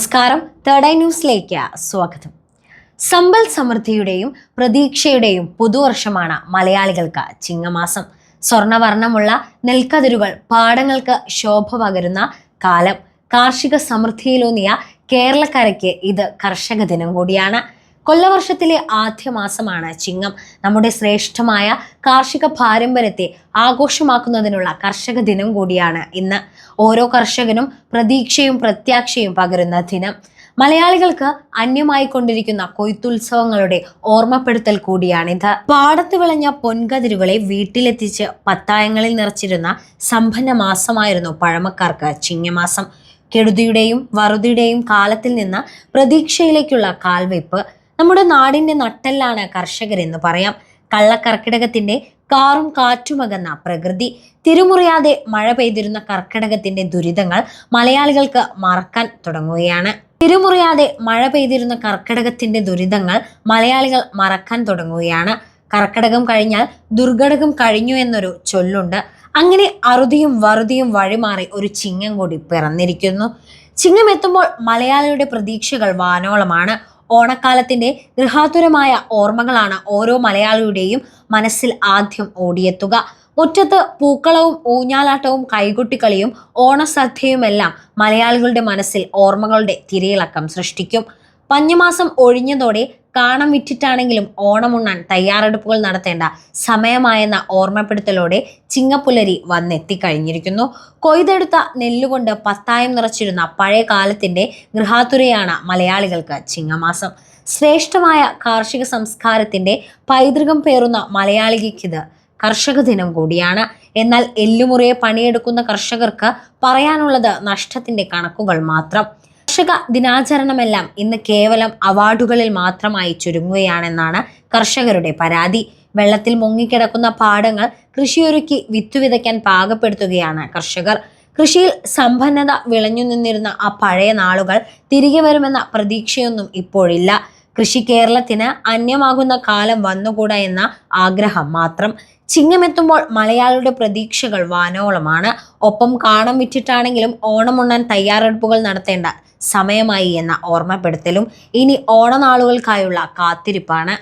നമസ്കാരം. Third eye ന്യൂസിലേക്ക് സ്വാഗതം. സമ്പൽ സമൃദ്ധിയുടെയും പ്രതീക്ഷയുടെയും പുതുവർഷമാണ് മലയാളികൾക്ക് ചിങ്ങമാസം. സ്വർണവർണമുള്ള നെൽക്കതിരുകൾ പാടങ്ങൾക്ക് ശോഭ പകരുന്ന കാലം. കാർഷിക സമൃദ്ധിയിലൂന്നിയ കേരളക്കരയ്ക്ക് ഇത് കർഷക ദിനം കൂടിയാണ്. കൊല്ലവർഷത്തിലെ ആദ്യ മാസമാണ് ചിങ്ങം. നമ്മുടെ ശ്രേഷ്ഠമായ കാർഷിക പാരമ്പര്യത്തെ ആഘോഷമാക്കുന്നതിനുള്ള കർഷക ദിനം കൂടിയാണ് ഇന്ന്. ഓരോ കർഷകനും പ്രതീക്ഷയും പ്രത്യാക്ഷയും പകരുന്ന ദിനം. മലയാളികൾക്ക് അന്യമായി കൊണ്ടിരിക്കുന്ന കൊയ്ത്തുത്സവങ്ങളുടെ ഓർമ്മപ്പെടുത്തൽ കൂടിയാണിത്. പാടത്ത് വിളഞ്ഞ പൊൻകതിരുകളെ വീട്ടിലെത്തിച്ച് പത്തായങ്ങളിൽ നിറച്ചിരുന്ന സമ്പന്ന മാസമായിരുന്നു പഴമക്കാർക്ക് ചിങ്ങമാസം. കെടുതിയുടെയും വറുതിയുടെയും കാലത്തിൽ നിന്ന് പ്രതീക്ഷയിലേക്കുള്ള കാൽവയ്പ് നമ്മുടെ നാടിന്റെ നട്ടെല്ലാണ് കർഷകരെന്ന് പറയാം. കള്ളക്കർക്കിടകത്തിന്റെ കാറും കാറ്റുമകന്ന പ്രകൃതി. തിരുമുറിയാതെ മഴ പെയ്തിരുന്ന കർക്കിടകത്തിന്റെ ദുരിതങ്ങൾ മലയാളികൾക്ക് മറക്കാൻ തുടങ്ങുകയാണ്. തിരുമുറിയാതെ മഴ പെയ്തിരുന്ന കർക്കിടകത്തിന്റെ ദുരിതങ്ങൾ മലയാളികൾ മറക്കാൻ തുടങ്ങുകയാണ്. കർക്കിടകം കഴിഞ്ഞാൽ ദുർഘടകം കഴിഞ്ഞു എന്നൊരു ചൊല്ലുണ്ട്. അങ്ങനെ അറുതിയും വറുതിയും വഴിമാറി ഒരു ചിങ്ങം കൂടി പിറന്നിരിക്കുന്നു. ചിങ്ങം എത്തുമ്പോൾ മലയാളിയുടെ പ്രതീക്ഷകൾ വാനോളമാണ്. ഓണക്കാലത്തിന്റെ ഗൃഹാതുരമായ ഓർമ്മകളാണ് ഓരോ മലയാളിയുടെയും മനസ്സിൽ ആദ്യം ഓടിയെത്തുക. മുറ്റത്ത് പൂക്കളവും ഊഞ്ഞാലാട്ടവും കൈകൊട്ടിക്കളിയും ഓണസദ്യയുമെല്ലാം മലയാളികളുടെ മനസ്സിൽ ഓർമ്മകളുടെ തിരയിളക്കം സൃഷ്ടിക്കും. പഞ്ഞമാസം ഒഴിഞ്ഞതോടെ കാണം വിറ്റിട്ടാണെങ്കിലും ഉണ്ണാൻ തയ്യാറെടുപ്പുകൾ നടത്തേണ്ട സമയമായെന്ന ഓർമ്മപ്പെടുത്തലോടെ ചിങ്ങപ്പുലരി വന്നെത്തിക്കഴിഞ്ഞിരിക്കുന്നു. കൊയ്തെടുത്ത നെല്ലുകൊണ്ട് പത്തായം നിറച്ചിരുന്ന പഴയ കാലത്തിന്റെ ഗൃഹാതുരയാണ് മലയാളികൾക്ക് ചിങ്ങമാസം. ശ്രേഷ്ഠമായ കാർഷിക സംസ്കാരത്തിന്റെ പൈതൃകം പേറുന്ന മലയാളികൾക്കിത് കർഷക ദിനം കൂടിയാണ്. എന്നാൽ എല്ലുമുറിയെ പണിയെടുക്കുന്ന കർഷകർക്ക് പറയാനുള്ളത് നഷ്ടത്തിന്റെ കണക്കുകൾ മാത്രം. കർഷക ദിനാചരണമെല്ലാം ഇന്ന് കേവലം അവാർഡുകളിൽ മാത്രമായി ചുരുങ്ങുകയാണെന്നാണ് കർഷകരുടെ പരാതി. വെള്ളത്തിൽ മുങ്ങിക്കിടക്കുന്ന പാടങ്ങൾ കൃഷിയൊരുക്കി വിത്തുവിതയ്ക്കാൻ പാകപ്പെടുത്തുകയാണ് കർഷകർ. കൃഷിയിൽ സമ്പന്നത വിളഞ്ഞു നിന്നിരുന്ന ആ പഴയ നാളുകൾ തിരികെ വരുമെന്ന പ്രതീക്ഷയൊന്നും ഇപ്പോഴില്ല. കൃഷി കേരളത്തിന് അന്യമാകുന്ന കാലം വന്നുകൂടാ എന്ന ആഗ്രഹം മാത്രം. ചിങ്ങമെത്തുമ്പോൾ മലയാളിയുടെ പ്രതീക്ഷകൾ വാനോളമാണ്. ഒപ്പം കാണം വിറ്റിട്ടാണെങ്കിലും ഓണം ഉണ്ണാൻ തയ്യാറെടുപ്പുകൾ നടത്തേണ്ട സമയമായി എന്ന ഓർമ്മപ്പെടുത്തലും ഇനി ഓണനാളുകൾക്കായുള്ള കാത്തിരിപ്പാണ്.